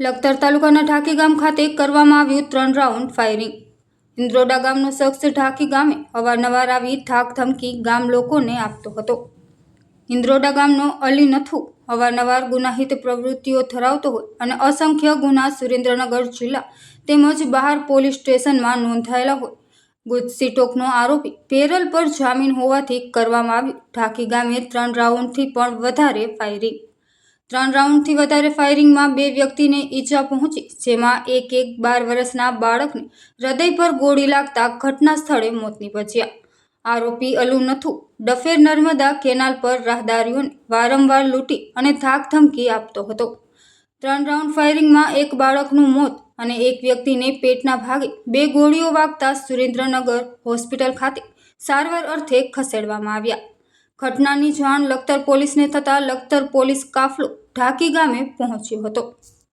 લખતર તાલુકાના ઢાકી ગામ ખાતે કરવામાં આવ્યું ત્રણ રાઉન્ડ ફાયરિંગ. ઇન્દ્રોડા ગામનો શખ્સ ઢાકી ગામે અવારનવાર આવી ધાક ધમકી ગામ લોકોને આપતો હતો. ઇન્દ્રોડા ગામનો અલી નથુ અવારનવાર ગુનાહિત પ્રવૃત્તિઓ ધરાવતો હોય અને અસંખ્ય ગુના સુરેન્દ્રનગર જિલ્લા તેમજ બહાર પોલીસ સ્ટેશનમાં નોંધાયેલા હોય. ગુજસી ટોકનો આરોપી પેરલ પર જામીન હોવાથી કરવામાં આવ્યું. ઢાકી ગામે ત્રણ રાઉન્ડથી પણ વધારે ફાયરિંગ. ત્રણ રાઉન્ડથી વધારે ફાયરિંગમાં બે વ્યક્તિને ઈજા પહોંચી, જેમાં એક એક બાર વર્ષના બાળકને હૃદય પર ગોળી લાગતા ઘટના સ્થળે મોત નીપજ્યા. આરોપી અલુ નથુ ડફેર નર્મદા કેનાલ પર રાહદારીઓને વારંવાર લૂંટી અને ધાક ધમકી આપતો હતો. ત્રણ રાઉન્ડ ફાયરિંગમાં એક બાળકનું મોત અને એક વ્યક્તિને પેટના ભાગે બે ગોળીઓ વાગતા સુરેન્દ્રનગર હોસ્પિટલ ખાતે સારવાર અર્થે ખસેડવામાં આવ્યા. ઘટનાની જાણ લખતર પોલીસને થતાં લખતર પોલીસ કાફલો ઢાકી ગામે પહોંચ્યો હતો.